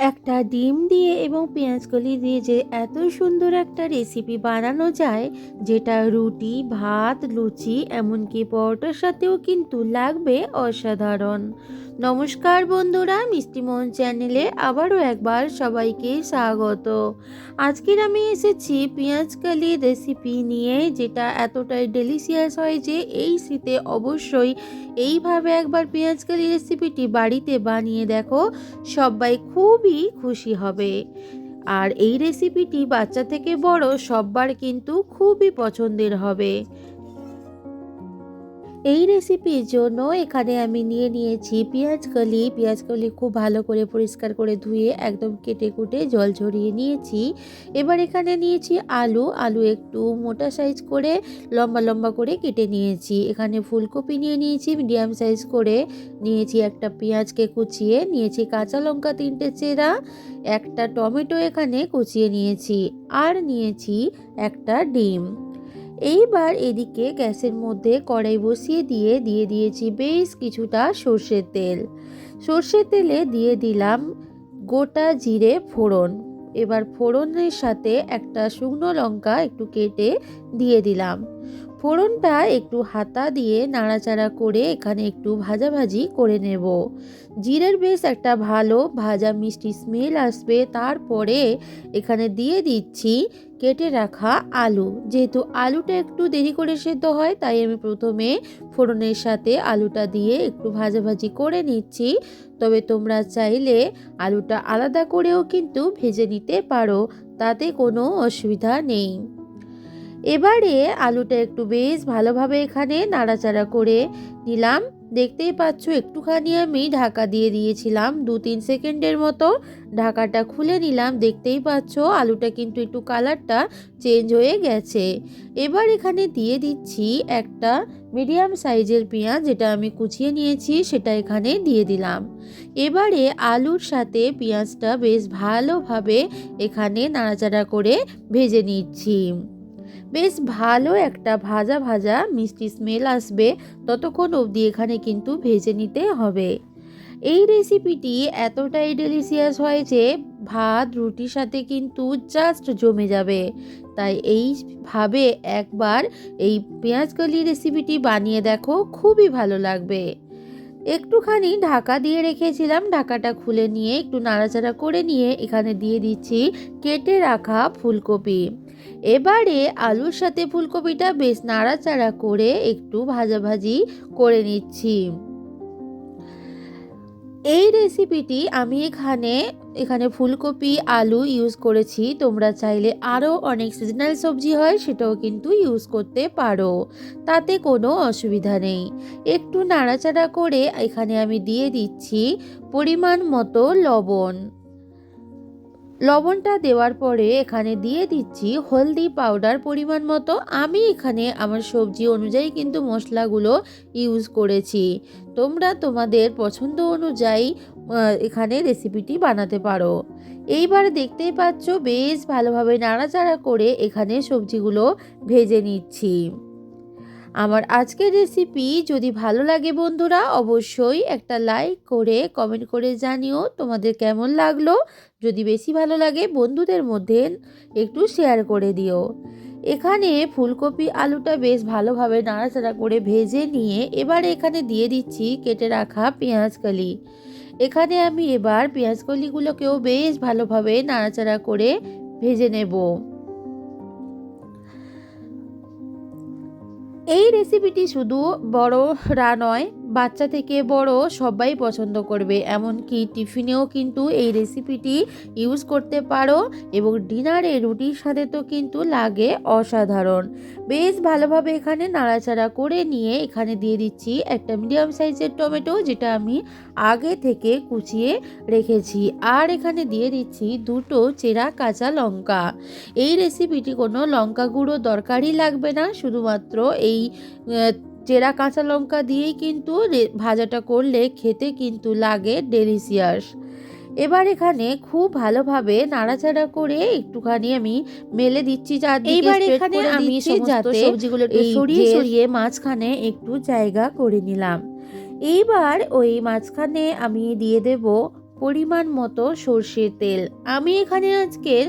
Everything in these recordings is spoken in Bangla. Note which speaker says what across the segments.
Speaker 1: একটা ডিম দিয়ে এবং পেঁয়াজকলি দিয়ে যে এত সুন্দর একটা রেসিপি বানানো যায়, যেটা রুটি, ভাত, লুচি, এমনকি পরোটার সাথেও কিন্তু লাগবে অসাধারণ। নমস্কার বন্ধুরা মিষ্টিমোহন চ্যানেলে আবারও একবার সবাইকে স্বাগত। আজকের আমি এসেছি পেঁয়াজকালি রেসিপি নিয়ে, যেটা এতটাই ডেলিশিয়াস হয় যে এই শীতে অবশ্যই এইভাবে একবার পেঁয়াজকালি রেসিপিটি বাড়িতে বানিয়ে দেখো। সবাই খুবই খুশি হবে। আর এই রেসিপিটি বাচ্চা থেকে বড় সববার কিন্তু খুবই পছন্দের হবে। এই রেসিপির জন্য এখানে আমি নিয়ে নিয়েছি পেঁয়াজ কলি। পেঁয়াজ কলি খুব ভালো করে পরিষ্কার করে ধুয়ে একদম কেটে কুটে জল ঝরিয়ে নিয়েছি। এবার এখানে নিয়েছি আলু। আলু একটু মোটা সাইজ করে লম্বা লম্বা করে কেটে নিয়েছি। এখানে ফুলকপি নিয়ে নিয়েছি মিডিয়াম সাইজ করে। নিয়েছি একটা পেঁয়াজকে কুচিয়ে, নিয়েছি কাঁচা লঙ্কা তিনটে চেরা, একটা টমেটো এখানে কুচিয়ে নিয়েছি। আর নিয়েছি একটা ডিম। এইবার এদিকে গ্যাসের মধ্যে কড়াই বসিয়ে দিয়ে দিয়ে দিয়েছি বেশ কিছুটা সর্ষের তেল। সর্ষের তেলে দিয়ে দিলাম গোটা জিরে ফোড়ন। এবার ফোড়নের সাথে একটা শুকনো লঙ্কা একটু কেটে দিয়ে দিলাম। ফোড়নটা একটু হাতা দিয়ে নাড়াচাড়া করে এখানে একটু ভাজাভাজি করে নেব। জিরের বেশ একটা ভালো ভাজা মিষ্টি স্মেল আসবে। তারপরে এখানে দিয়ে দিচ্ছি কেটে রাখা আলু। যেহেতু আলুটা একটু দেরি করে সেদ্ধ হয়, তাই আমি প্রথমে ফোড়নের সাথে আলুটা দিয়ে একটু ভাজাভাজি করে নিচ্ছি। তবে তোমরা চাইলে আলুটা আলাদা করেও কিন্তু ভেজে নিতে পারো, তাতে কোনো অসুবিধা নেই। এবারে আলুটা একটু বেশ ভালোভাবে এখানে নাড়াচাড়া করে নিলাম। দেখতেই পাচ্ছ, একটুখানি আমি ঢাকা দিয়ে দিয়েছিলাম, দু তিন সেকেন্ডের মতো ঢাকাটা খুলে নিলাম। দেখতেই পাচ্ছ, আলুটা কিন্তু একটু কালারটা চেঞ্জ হয়ে গেছে। এবার এখানে দিয়ে দিচ্ছি একটা মিডিয়াম সাইজের পেঁয়াজ, যেটা আমি কুচিয়ে নিয়েছি, সেটা এখানে দিয়ে দিলাম। এবারে আলুর সাথে পেঁয়াজটা বেশ ভালোভাবে এখানে নাড়াচাড়া করে ভেজে নিচ্ছি। বেশ ভালো একটা ভাজা ভাজা মিষ্টি স্মেল আসবে ততক্ষণ অবধি এখানে কিন্তু ভেজে নিতে হবে। এই রেসিপিটি এতটাই ডেলিশিয়াস হয় যে ভাত, রুটির সাথে কিন্তু জাস্ট জমে যাবে। তাই এইভাবে একবার এই পেঁয়াজকলি রেসিপিটি বানিয়ে দেখো, খুবই ভালো লাগবে। একটুখানি ঢাকা দিয়ে রেখেছিলাম, ঢাকাটা খুলে নিয়ে একটু নাড়াচাড়া করে নিয়ে এখানে দিয়ে দিচ্ছি কেটে রাখা ফুলকপি। এবারে আলুর সাথে ফুলকপিটা বেশ নাড়াচাড়া করে একটু ভাজাভাজি করে নিচ্ছি। এই রেসিপিটি আমি এখানে এখানে ফুলকপি, আলু ইউজ করেছি। তোমরা চাইলে আরও অনেক সিজনাল সবজি হয় সেটাও কিন্তু ইউজ করতে পারো। তাতে কোনো অসুবিধা নেই। একটু নাড়াচাড়া করে এখানে আমি দিয়ে দিচ্ছি পরিমাণ মতো লবণ। লবণটা দেওয়ার পরে এখানে দিয়ে দিচ্ছি হলদি পাউডার পরিমাণ মতো। আমি এখানে আমার সবজি অনুযায়ী কিন্তু মশলাগুলো ইউজ করেছি। তোমরা তোমাদের পছন্দ অনুযায়ী এখানে রেসিপিটি বানাতে পারো। এইবার দেখতেই পাচ্ছ, বেশ ভালোভাবে নাড়াচাড়া করে এখানে সবজিগুলো ভেজে নিচ্ছি। আমার আজকের রেসিপি যদি ভালো লাগে বন্ধুরা, অবশ্যই একটা লাইক করে কমেন্ট করে জানিও তোমাদের কেমন লাগল। যদি বেশি ভালো লাগে বন্ধুদের মধ্যে একটু শেয়ার করে দিও। এখানে ফুলকপি আলুটা বেশ ভালোভাবে নাড়াচাড়া করে ভেজে নিয়ে এবার এখানে দিয়ে দিচ্ছি কেটে রাখা পেঁয়াজ পেঁয়াজকলি এখানে আমি এবার পেঁয়াজকলিগুলোকেও বেশ ভালোভাবে নাড়াচাড়া করে ভেজে নেব। এই রেসিপিটি শুধু বড়রা নয় বাচ্চা থেকে বড় সবাই পছন্দ করবে। এমনকি টিফিনেও কিন্তু এই রেসিপিটি ইউজ করতে পারো এবং ডিনারে রুটির সাথে তো কিন্তু লাগে অসাধারণ। বেশ ভালোভাবে এখানে নাড়াচাড়া করে নিয়ে এখানে দিয়ে দিচ্ছি একটা মিডিয়াম সাইজের টমেটো, যেটা আমি আগে থেকে কুচিয়ে রেখেছি। আর এখানে দিয়ে দিচ্ছি দুটো চেরা কাঁচা লঙ্কা। এই রেসিপিটি কোনো লঙ্কা গুঁড়ো দরকারই লাগবে না, শুধুমাত্র এই চেরা কাঁচা লঙ্কা দিয়েই কিন্তু ভাজাটা করলে খেতে কিন্তু লাগে ডেলিশিয়াস এবার এখানে খুব ভালোভাবে নাড়াচাড়া করে একটুখানি আমি মেলে দিচ্ছি
Speaker 2: এইবার এখানে আমি
Speaker 1: যাতে
Speaker 2: সবজিগুলো সরিয়ে সরিয়ে
Speaker 1: মাঝখানে একটু জায়গা করে নিলাম। এইবার ওই মাঝখানে আমি দিয়ে দেব পরিমাণ মতো সর্ষের তেল। আমি এখানে আজকের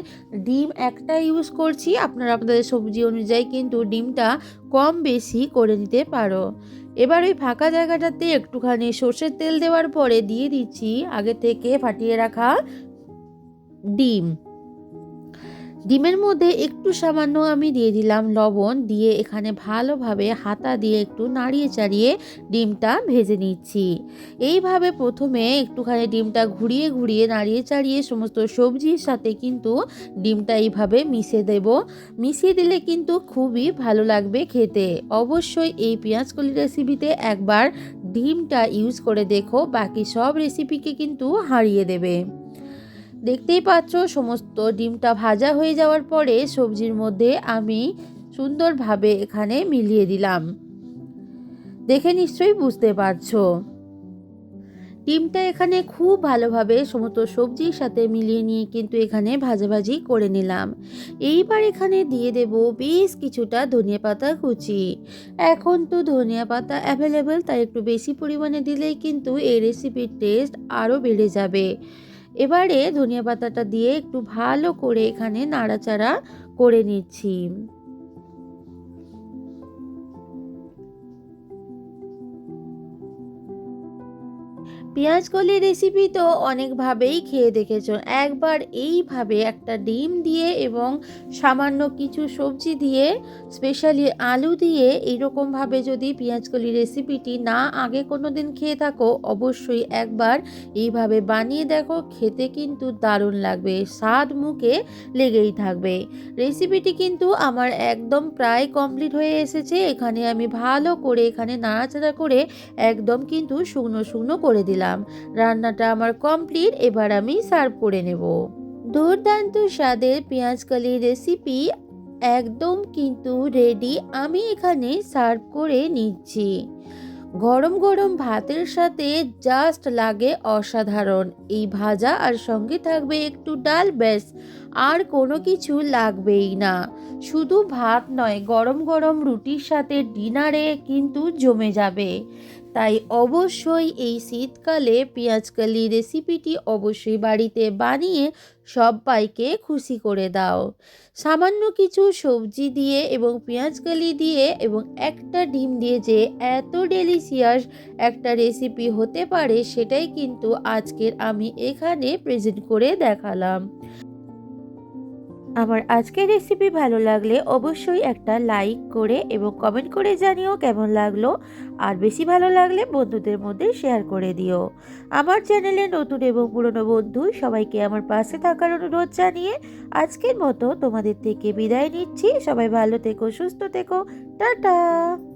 Speaker 1: ডিম একটা ইউজ করছি, আপনারা আপনাদের সবজি অনুযায়ী কিন্তু ডিমটা কম বেশি করে নিতে পারো। এবার ওই ফাঁকা জায়গাটাতে একটুখানি সর্ষের তেল দেওয়ার পরে দিয়ে দিচ্ছি আগে থেকে ফাটিয়ে রাখা ডিম। ডিমের মধ্যে একটু সামান্য আমি দিয়ে দিলাম লবণ, দিয়ে এখানে ভালোভাবে হাতা দিয়ে একটু নাড়িয়ে চাড়িয়ে ডিমটা ভেজে নিচ্ছি। এইভাবে প্রথমে একটুখানি ডিমটা ঘুরিয়ে ঘুরিয়ে নাড়িয়ে চাড়িয়ে সমস্ত সবজির সাথে কিন্তু ডিমটা এইভাবে মিশিয়ে দেব। মিশিয়ে দিলে কিন্তু খুবই ভালো লাগবে খেতে। অবশ্যই এই পেঁয়াজকলি রেসিপিতে একবার ডিমটা ইউজ করে দেখো, বাকি সব রেসিপিকে কিন্তু হারিয়ে দেবে। দেখতেই পাচ্ছ, সমস্ত ডিমটা ভাজা হয়ে যাওয়ার পরে সবজির মধ্যে আমি সুন্দরভাবে এখানে মিলিয়ে দিলাম। দেখে নিশ্চয়ই বুঝতে পারছ। ডিমটা এখানে খুব ভালোভাবে সমস্ত সবজির সাথে মিলিয়ে নিয়ে কিন্তু এখানে ভাজাভাজি করে নিলাম। এইবার এখানে দিয়ে দেব বেশ কিছুটা ধনিয়া পাতা কুচি। এখন তো ধনিয়া পাতা অ্যাভেলেবেল তাই একটু বেশি পরিমাণে দিলেই কিন্তু এই রেসিপির টেস্ট আরও বেড়ে যাবে। এবারে ধনিয়া পাতাটা দিয়ে একটু ভালো করে এখানে নাড়াচাড়া করে নিচ্ছি। পেঁয়াজ কলি রেসিপি তো অনেকভাবেই খেয়ে দেখেছ। একবার এইভাবে একটা ডিম দিয়ে এবং সামান্য কিছু সবজি দিয়ে স্পেশালি আলু দিয়ে এইরকমভাবে যদি পেঁয়াজ কলি রেসিপিটি না আগে কোনো দিন খেয়ে থাকো, অবশ্যই একবার এইভাবে বানিয়ে দেখো, খেতে কিন্তু দারুণ লাগবে, স্বাদ মুখে লেগেই থাকবে। রেসিপিটি কিন্তু আমার একদম প্রায় কমপ্লিট হয়ে এসেছে, এখানে আমি ভালো করে এখানে নাড়াচাড়া করে একদম কিন্তু শুকনো শুকনো করে দিলাম। রান্নাটা আমার কমপ্লিট এবার আমি সার্ভ করে নেব। দুর্দান্ত স্বাদের পেঁয়াজ কালি রেসিপি একদম কিন্তু রেডি আমি এখানে সার্ভ করে নিচ্ছি। গরম গরম ভাতের সাথে জাস্ট লাগে অসাধারণ। এই ভাজা আর সঙ্গে থাকবে একটু ডাল ব্যাস, আর কোনো কিছু লাগবেই না। শুধু ভাত নয়, গরম গরম রুটির সাথে ডিনারে কিন্তু জমে যাবে। তাই অবশ্যই এই শীতকালে পেঁয়াজকালি রেসিপিটি অবশ্যই বাড়িতে বানিয়ে সবাইকে খুশি করে দাও। সামান্য কিছু সবজি দিয়ে এবং পেঁয়াজকালি দিয়ে এবং একটা ডিম দিয়ে যে এত ডেলিশিয়াস একটা রেসিপি হতে পারে সেটাই কিন্তু আজকের আমি এখানে প্রেজেন্ট করে দেখালাম। আমার আজকের রেসিপি ভালো লাগলে অবশ্যই একটা লাইক করে এবং কমেন্ট করে জানিও কেমন লাগল। আর বেশি ভালো লাগলে বন্ধুদের মধ্যে শেয়ার করে দিও। আমার চ্যানেলে নতুন এবং পুরনো বন্ধু সবাইকে আমার পাশে থাকার অনুরোধ জানিয়ে আজকের মতো তোমাদের থেকে বিদায় নিচ্ছি। সবাই ভালো থেকো, সুস্থ থেকো। টাটা!